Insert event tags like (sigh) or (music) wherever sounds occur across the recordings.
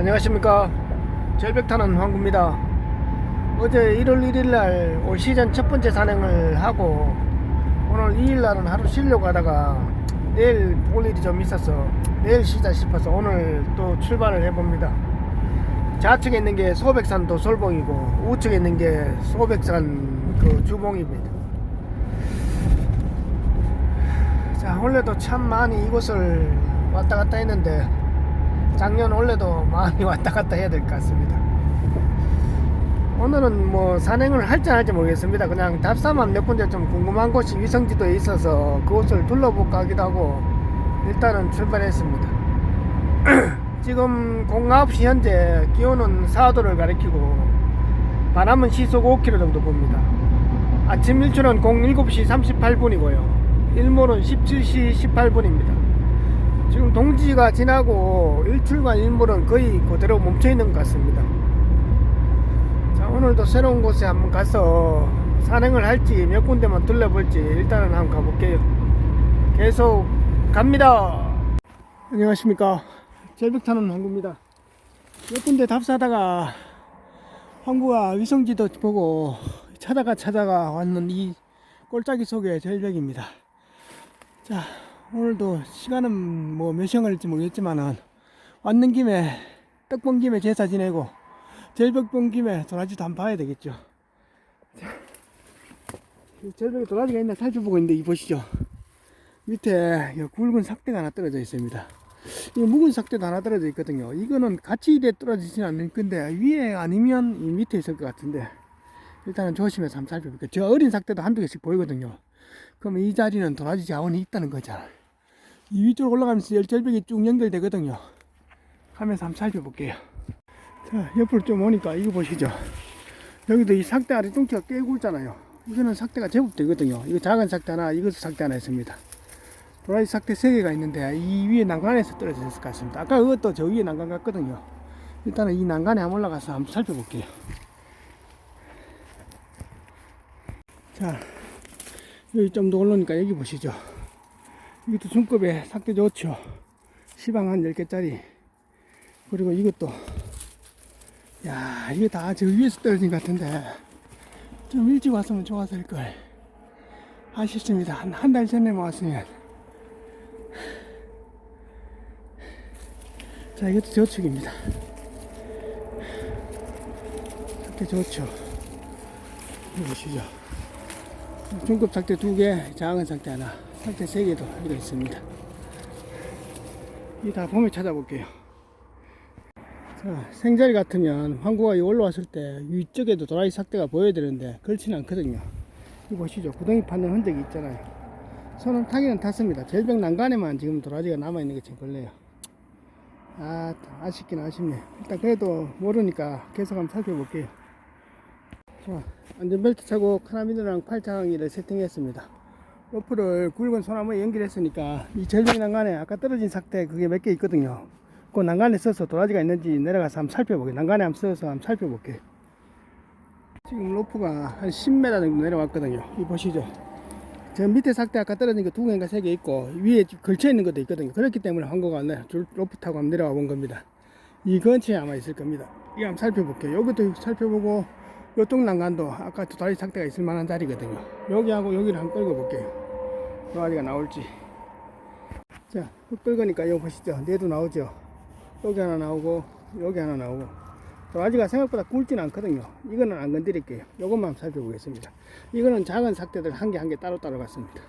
안녕하십니까. 절벽타는 황구입니다. 어제 1월 1일날 올 시즌 첫 번째 산행을 하고 오늘 2일날은 하루 쉬려고 하다가 내일 볼 일이 좀 있어서 내일 쉬자 싶어서 오늘 또 출발을 해봅니다. 좌측에 있는 게 소백산 도솔봉이고 우측에 있는 게 소백산 그 주봉입니다. 자 원래도 참 많이 이곳을 왔다 갔다 했는데 작년 올해도 많이 (laughs) 왔다 갔다 해야 될 것 같습니다. 오늘은 뭐 산행을 할지 안 할지 모르겠습니다. 그냥 답사만 몇 군데 좀 궁금한 곳이 위성지도에 있어서 그곳을 둘러볼까 하기도 하고 일단은 출발했습니다. (clears throat) 지금 09시 현재 기온은 4도를 가리키고 바람은 시속 5km 정도 봅니다. 아침 일출은 07시 38분이고요. 일몰은 17시 18분입니다. 지금 동지가 지나고 일출과 일몰은 거의 그대로 멈춰 있는 것 같습니다. 자, 오늘도 새로운 곳에 한번 가서 산행을 할지 몇 군데만 둘러볼지 일단은 한번 가볼게요. 계속 갑니다. 안녕하십니까. 절벽타는 황구입니다. 몇 군데 답사하다가 황구가 위성지도 보고 찾아가 찾아가 왔는 이 꼴짜기 속의 절벽입니다. 자, 오늘도 시간은 뭐 몇 시간 걸릴지 모르겠지만은 왔는 김에 떡 본 김에 제사 지내고 절벽 본 김에 도라지도 한번 봐야 되겠죠. 자, 이 절벽에 도라지가 있나 살펴보고 있는데 이 보시죠. 밑에 이 굵은 삭대가 하나 떨어져 있습니다. 이 묵은 삭대도 하나 떨어져 있거든요. 이거는 같이 이래 떨어지진 않는 건데 위에 아니면 이 밑에 있을 것 같은데 일단은 조심해서 한번 살펴볼게요. 저 어린 삭대도 한두 개씩 보이거든요. 그러면 이 자리는 도라지 자원이 있다는 거잖아. 이 위쪽으로 올라가면서 열절벽이 쭉 연결되거든요. 하면서 한번 살펴볼게요. 자, 옆으로 좀 오니까 이거 보시죠. 여기도 이 삭대 아래 뚱치가 꽤 굵잖아요. 이거는 삭대가 제법 되거든요. 이거 작은 삭대 하나, 이것도 삭대 하나 있습니다. 도라지 삭대 3개가 있는데 이 위에 난간에서 떨어졌을 것 같습니다. 아까 그것도 저 위에 난간 같거든요. 일단은 이 난간에 한번 올라가서 한번 살펴볼게요. 자, 여기 좀 더 올라오니까 여기 보시죠. 이것도 중급에 삭대 좋죠. 시방 한 10개짜리. 그리고 이것도, 야, 이게 다 저 위에서 떨어진 것 같은데, 좀 일찍 왔으면 좋았을걸. 아쉽습니다. 한, 한 달 전에 왔으면. 자, 이것도 저축입니다. 삭대 좋죠. 보시죠. 중급 삭대 두 개, 작은 삭대 하나, 삭대 세 개도 이거 있습니다. 이 다 봄에 찾아볼게요. 자, 생자리 같으면 황구가 이 올라왔을 때 위쪽에도 도라이 삭대가 보여야 되는데 그렇지는 않거든요. 이 보시죠. 구덩이 파는 흔적이 있잖아요. 손은 타기는 탔습니다. 절벽 난간에만 지금 도라지가 남아있는 게 지금 걸려요. 아, 아쉽긴 아쉽네. 일단 그래도 모르니까 계속 한번 살펴볼게요. 자, 안전벨트 차고 카라비너랑 팔짱이를 세팅했습니다. 로프를 굵은 소나무에 연결했으니까 이 절벽 난간에 아까 떨어진 삭대 그게 몇 개 있거든요. 그 난간에 써서 도라지가 있는지 내려가서 한번 살펴볼게요. 난간에 한번 써서 한번 살펴볼게요. 지금 로프가 한 10m 정도 내려왔거든요. 이 보시죠. 저 밑에 삭대 아까 떨어진 거두 개인가 세 개 있고 위에 걸쳐 있는 것도 있거든요. 그렇기 때문에 한거가 네, 줄 로프 타고 한번 내려와 본 겁니다. 이 근처에 아마 있을 겁니다. 이거 한번 살펴볼게요. 여기도 살펴보고 요쪽 난간도 아까 두 다리 삭대가 있을 만한 자리거든요. 여기하고 여기를 한번 끌고 볼게요. 도라지가 나올지. 자, 흙 긁으니까 이거 보시죠. 네도 나오죠. 여기 하나 나오고 여기 하나 나오고 도라지가 생각보다 굵진 않거든요. 이거는 안 건드릴게요. 요것만 살펴보겠습니다. 이거는 작은 삭대들 한 개 한 개 따로따로 갔습니다.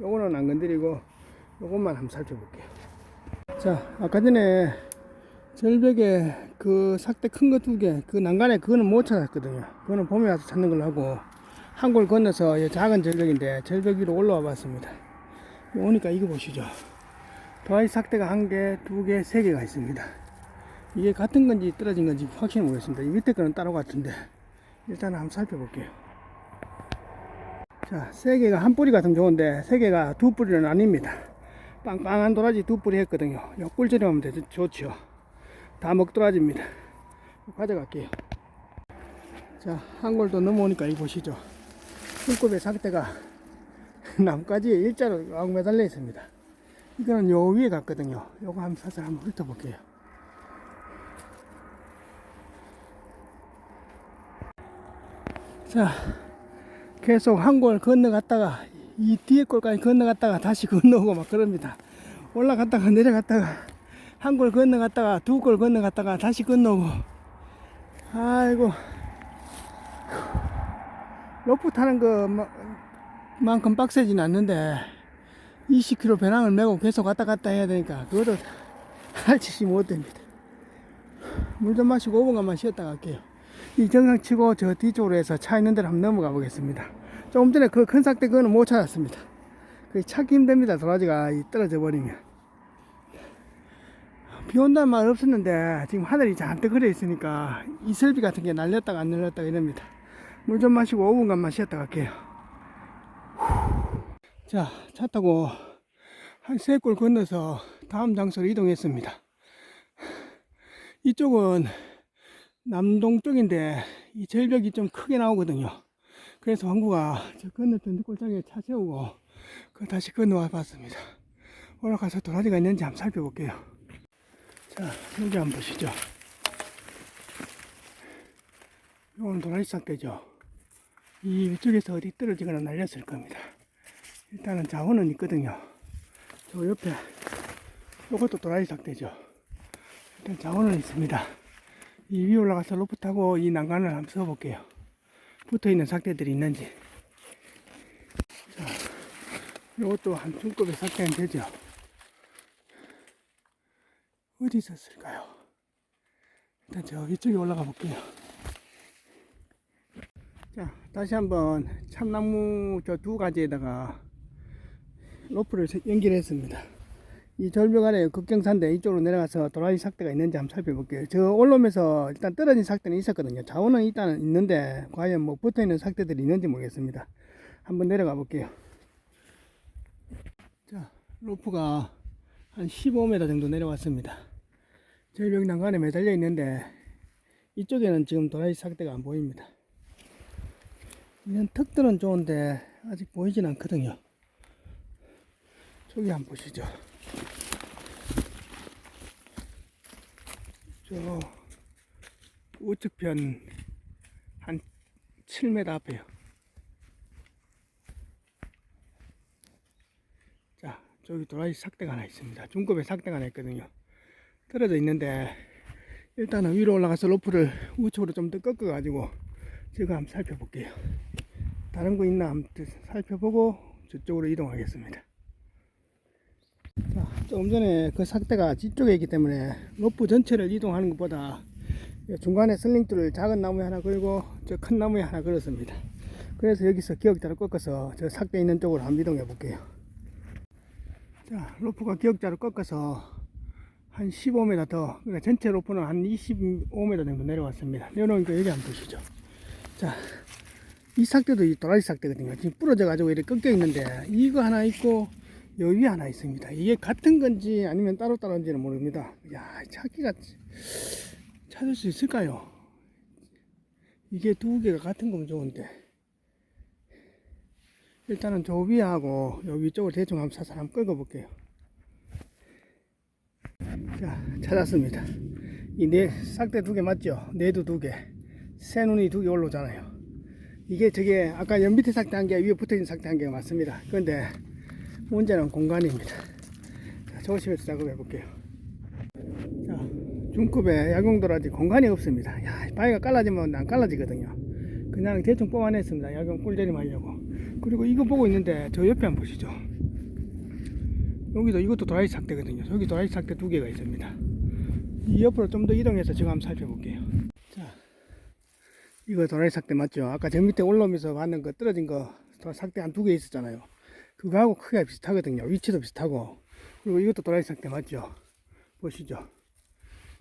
요거는 안 건드리고 요것만 한번 살펴볼게요. 자, 아까 전에 절벽에 그 삭대 큰 거 두 개, 그 난간에 그거는 못 찾았거든요. 그거는 봄에 와서 찾는 걸로 하고, 한 골 건너서 이 작은 절벽인데, 절벽 위로 올라와 봤습니다. 오니까 이거 보시죠. 도라지 삭대가 한 개, 두 개, 세 개가 있습니다. 이게 같은 건지 떨어진 건지 확실히 모르겠습니다. 이 밑에 거는 따로 같은데, 일단 한번 살펴볼게요. 자, 세 개가 한 뿌리 같으면 좋은데, 세 개가 두 뿌리는 아닙니다. 빵빵한 도라지 두 뿌리 했거든요. 요 꿀처리 하면 되죠. 좋죠. 다 먹더라집니다. 가져갈게요. 자, 한 골도 넘어오니까 이 보시죠. 풀급의 상태가 (laughs) 나뭇가지에 일자로 왕 매달려 있습니다. 이거는 요 위에 갔거든요. 요거 한번 살살 한번 훑어볼게요. 자, 계속 한 골 건너갔다가 이 뒤에 골까지 건너갔다가 다시 (laughs) 건너오고 막 그럽니다. 올라갔다가 내려갔다가 한 골 건너갔다가 두 골 건너갔다가 다시 건너오고 아이고 로프 타는 것만큼 빡세진 않는데 20km 배낭을 메고 계속 왔다 갔다 해야 되니까 그것도 할 짓이 못 됩니다. 물 좀 마시고 5분간만 쉬었다 갈게요. 이 정상 치고 저 뒤쪽으로 해서 차 있는 데로 한번 넘어가 보겠습니다. 조금 전에 그 큰 삭대 그거는 못 찾았습니다. 그 찾기 힘듭니다. 도라지가 이 떨어져 버리면. 비 온다는 말 없었는데 지금 하늘이 잔뜩 흐려 있으니까 이슬비 같은 게 날렸다가 안 날렸다가 이럽니다. 물 좀 마시고 5분간만 쉬었다 갈게요. 자, 차 타고 한 세 골 건너서 다음 장소로 이동했습니다. 이쪽은 남동 쪽인데 이 절벽이 좀 크게 나오거든요. 그래서 황구가 저 건너편 뒷골짜기에 차 세우고 그 다시 건너와 봤습니다. 올라가서 도라지가 있는지 한번 살펴볼게요. 자, 여기 한번 보시죠. 이건 도라지 싹대죠. 이 위쪽에서 어디 떨어지거나 날렸을 겁니다. 일단은 자원은 있거든요. 저 옆에 이것도 도라지 싹대죠. 일단 자원은 있습니다. 이 위에 올라가서 로프 타고 이 난간을 한번 써볼게요. 붙어 있는 삭대들이 있는지. 자, 이것도 한 중급의 삭대는 되죠. 어디 있었을까요? 일단 저 위쪽에 올라가 볼게요. 자, 다시 한번 참나무 저 두 가지에다가 로프를 연결했습니다. 이 절벽 아래 극경산대 이쪽으로 내려가서 도라지 삭대가 있는지 한번 살펴볼게요. 저 올라오면서 일단 떨어진 삭대는 있었거든요. 자원은 일단은 있는데 과연 뭐 붙어 있는 삭대들이 있는지 모르겠습니다. 한번 내려가 볼게요. 자, 로프가 한 15m 정도 내려왔습니다. 절벽 난간에 매달려 있는데 이쪽에는 지금 도라지 삭대가 안 보입니다. 이런 턱들은 좋은데 아직 보이진 않거든요. 저기 한번 보시죠. 저 우측편 한 7m 앞에요. 자, 저기 도라지 삭대가 하나 있습니다. 중급의 삭대가 하나 있거든요. 떨어져 있는데 일단은 위로 올라가서 로프를 우측으로 좀 더 꺾어 가지고 제가 한번 살펴볼게요. 다른 거 있나 한번 살펴보고 저쪽으로 이동하겠습니다. 자, 조금 전에 그 삭대가 뒤쪽에 있기 때문에 로프 전체를 이동하는 것보다 중간에 슬링줄을 작은 나무에 하나 걸고 저 큰 나무에 하나 걸었습니다. 그래서 여기서 기역자를 꺾어서 저 삭대 있는 쪽으로 한번 이동해 볼게요. 자, 로프가 기역자를 꺾어서 한 15m 더, 그러니까 전체 로프는 한 25m 정도 내려왔습니다. 내려오니까 여기 한번 보시죠. 자, 이 삭대도 이 도라지 삭대거든요. 지금 부러져 가지고 이렇게 꺾여 있는데 이거 하나 있고 여기 하나 있습니다. 이게 같은 건지 아니면 따로따로인지는 모릅니다. 야, 찾기가 찾을 수 있을까요? 이게 두 개가 같은 거면 좋은데. 일단은 저 위하고 여기 위쪽으로 대충 한번 사살 한번 끌고 볼게요. 자, 찾았습니다. 이네 싹대 두 개 맞죠? 네도 두 개. 새 눈이 두 개 올라오잖아요. 이게 저게 아까 연 밑에 삭대 한 개, 위에 붙어 있는 삭대 한 개가 맞습니다. 그런데 문제는 공간입니다. 자, 조심해서 작업해 볼게요. 자, 중급의 야경도라지 공간이 없습니다. 야, 바위가 깔라지면 안 깔라지거든요. 그냥 대충 뽑아냈습니다. 야경 꿀조림 하려고. 그리고 이거 보고 있는데 저 옆에 한번 보시죠. 여기도 이것도 도라지 삭대거든요. 여기 도라지 삭대 두 개가 있습니다. 이 옆으로 좀 더 이동해서 제가 한번 살펴볼게요. 자, 이거 도라지 삭대 맞죠? 아까 저 밑에 올라오면서 봤는 거 떨어진 거 삭대 한두 개 있었잖아요. 그거하고 크기가 비슷하거든요. 위치도 비슷하고. 그리고 이것도 도라지 삭대 맞죠? 보시죠.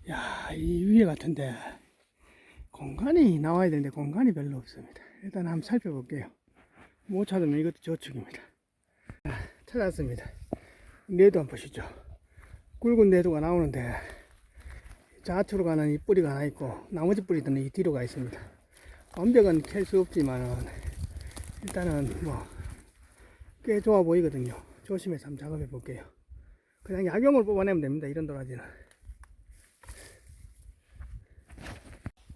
야, 이 위에 같은데 공간이 나와야 되는데 공간이 별로 없습니다. 일단 한번 살펴볼게요. 못 찾으면 이것도 저축입니다. 자, 찾았습니다. 내도 한번 보시죠. 굵은 내도가 나오는데 좌측으로 가는 이 뿌리가 하나 있고 나머지 뿌리들은 이 뒤로 가 있습니다. 완벽은 캘 수 없지만 일단은 뭐 꽤 좋아 보이거든요. 조심해서 한번 작업해 볼게요. 그냥 야경을 뽑아내면 됩니다. 이런 도라지는.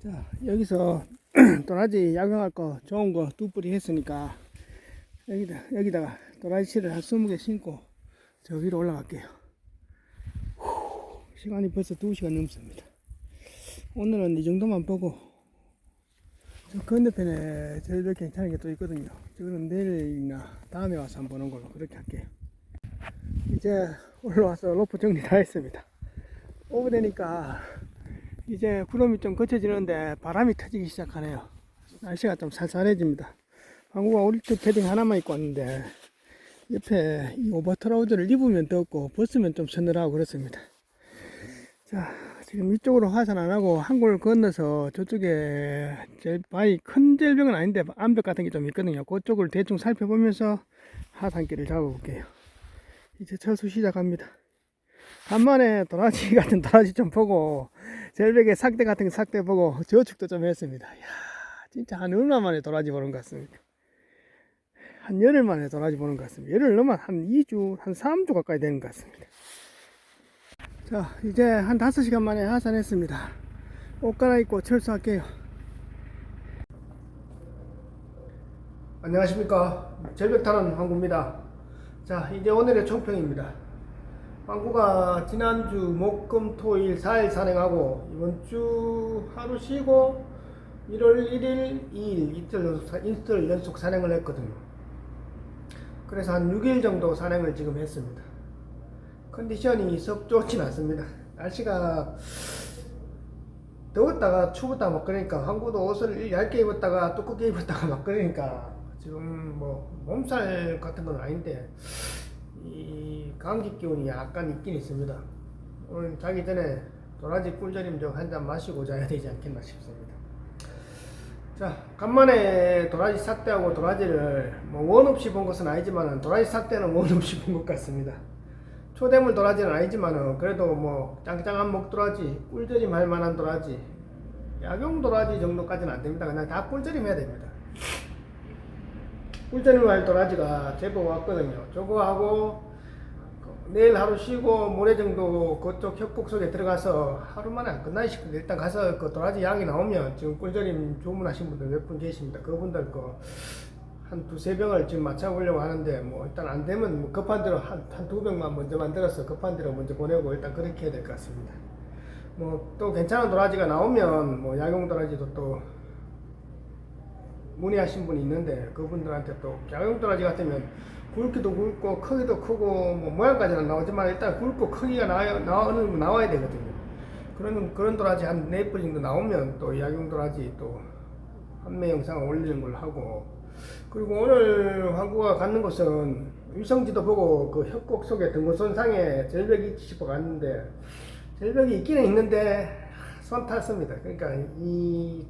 자, 여기서 (clears throat) 도라지 약용할 거 좋은 거 두 뿌리 했으니까 여기다, 여기다가 도라지 씨를 한 20개 심고 저 위로 올라갈게요. 후, 시간이 벌써 2시간 넘습니다. 오늘은 이 정도만 보고 저 건너편에 제일 괜찮은 게 또 있거든요. 저거는 내일이나 다음에 와서 한번 보는 걸로 그렇게 할게요. 이제 올라와서 로프 정리 다 했습니다. 오후 되니까 이제 구름이 좀 거쳐지는데 바람이 터지기 시작하네요. 날씨가 좀 살살해집니다. 방구가 우리쪽 패딩 하나만 입고 왔는데 옆에 이 오버트라우저를 입으면 덥고 벗으면 좀 서늘하고 그렇습니다. 자, 지금 이쪽으로 화산 안 하고 한골 건너서 저쪽에 제일 바위 큰 절벽은 아닌데 암벽 같은 게 좀 있거든요. 그쪽을 대충 살펴보면서 하산길을 잡아볼게요. 이제 철수 시작합니다. 간만에 도라지 (laughs) 같은 도라지 좀 보고 절벽에 삭대 같은 삭대 보고 저축도 좀 했습니다. 이야, 진짜 한 얼마 만에 도라지 보는 것 같습니다. 한 열흘 만에 도라지 보는 것 같습니다. 열흘 넘어 한 2주, 한 3주 가까이 되는 것 같습니다. 자, 이제 한 5시간 만에 하산했습니다. 옷 갈아입고 철수할게요. 안녕하십니까. 절벽타는 황구입니다. 자, 이제 오늘의 총평입니다. 황구가 지난주 목, 금, 토, 일 4일 산행하고 이번 주 하루 쉬고 1월 1일, 2일 이틀 연속, 사- 이틀 연속 산행을 했거든요. 그래서 한 6일 정도 산행을 지금 했습니다. 컨디션이 썩 좋진 않습니다. 날씨가 더웠다가 추웠다가 막 그러니까 한국도 옷을 얇게 입었다가 두껍게 입었다가 막 그러니까 지금 뭐 몸살 같은 건 아닌데 이 감기 기운이 약간 있긴 있습니다. 오늘 자기 전에 도라지 꿀절임 좀 한 잔 마시고 자야 되지 않겠나 싶습니다. 자, 간만에 도라지 삭대하고 도라지를 뭐 원 없이 본 것은 아니지만 도라지 삭대는 원 없이 본 것 같습니다. 초대물 도라지는 아니지만은 그래도 뭐 짱짱한 목도라지, 꿀절임 할 만한 도라지, 약용 도라지 정도까지는 안 됩니다. 그냥 다 꿀절임 해야 됩니다. 꿀절임 할 도라지가 제법 왔거든요. 저거 하고 내일 하루 쉬고 모레 정도 그쪽 협곡 속에 들어가서 하루 만에 안 끝나기 싶은데 일단 가서 그 도라지 양이 나오면 지금 꿀절임 주문하신 분들 몇 분 계십니다. 그분들 거 한 두세 병을 지금 맞춰보려고 하는데 뭐 일단 안 되면 뭐 급한 대로 한 한 두 병만 먼저 만들어서 급한 대로 먼저 보내고 일단 그렇게 해야 될 것 같습니다. 뭐 또 괜찮은 도라지가 나오면 뭐 약용 도라지도 또 문의하신 분이 있는데 그분들한테 또 약용 도라지 같으면 굵기도 굵고 크기도 크고 뭐 모양까지는 나오지만 일단 굵고 크기가 나와, 나오는 나와야 되거든요. 그런 그런 도라지 한네뿌 정도 나오면 또 약용 도라지 또 판매 영상을 올리는 걸 하고 그리고 오늘 황구가 갖는 곳은 위성지도 보고 그 협곡 속에 등고선상에 절벽이 있지 싶어 갔는데 절벽이 있기는 있는데 손 탔습니다. 그러니까 이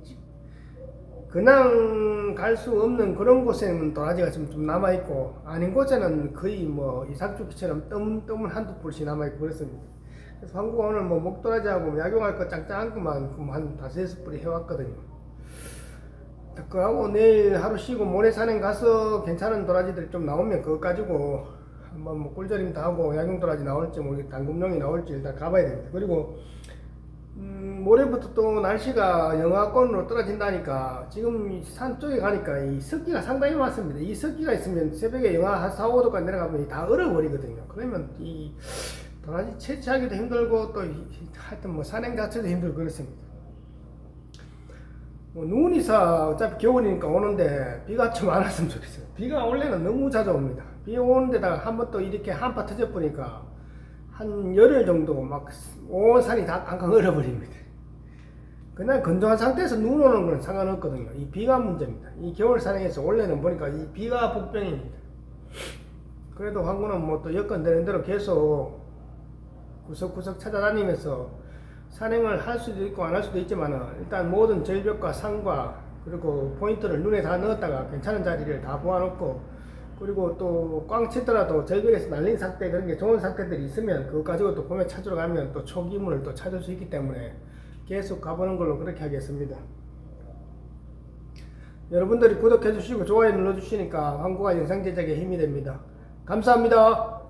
그냥 갈 수 없는 그런 곳에는 도라지가 좀, 좀 남아있고 아닌 곳에는 거의 뭐 이삭죽기처럼 뜸뜸을 한두 풀씩 남아있고 그렇습니다. 그래서 한국가 오늘 뭐 목도라지하고 약용할 거 짱짱한 것만 한 다섯 여섯 뿌리 해왔거든요. 그거하고 내일 하루 쉬고 모레 산행 가서 괜찮은 도라지들 좀 나오면 그거 가지고 한번 뭐 꿀절임 다 하고 약용 도라지 나올지 모르겠 당금용이 나올지 일단 가봐야 됩니다. 그리고 음, 모레부터 또 날씨가 영하권으로 떨어진다니까 지금 이산 쪽에 가니까 이 습기가 상당히 많습니다. 이 습기가 있으면 새벽에 영하 한 4, 5도까지 내려가면 다 얼어버리거든요. 그러면 이 도라지 채취하기도 힘들고 또 이- 하여튼 뭐 산행 자체도 힘들고 그렇습니다. 뭐 눈이 사 어차피 겨울이니까 오는데 비가 좀 안 왔으면 좋겠어요. 비가 원래는 너무 자주 옵니다. 비 오는 데다가 한 번 또 이렇게 한파 터져버리니까 한 열흘 정도 막 온 산이 다 깡깡 얼어버립니다. 그냥 건조한 상태에서 눈 오는 건 상관없거든요. 이 비가 문제입니다. 이 겨울 산행에서 원래는 보니까 이 비가 복병입니다. 그래도 황구는 뭐 또 여건 되는 대로 계속 구석구석 찾아다니면서 산행을 할 수도 있고 안 할 수도 있지만 일단 모든 절벽과 산과 그리고 포인트를 눈에 다 넣었다가 괜찮은 자리를 다 보아놓고 그리고 또 꽝 치더라도 절벽에서 날린 상태 그런 게 좋은 상태들이 있으면 그거 가지고 또 봄에 찾으러 가면 또 초기물을 또 찾을 수 있기 때문에 계속 가보는 걸로 그렇게 하겠습니다. 여러분들이 구독해 주시고 좋아요 눌러 주시니까 황구가 영상 제작에 힘이 됩니다. 감사합니다.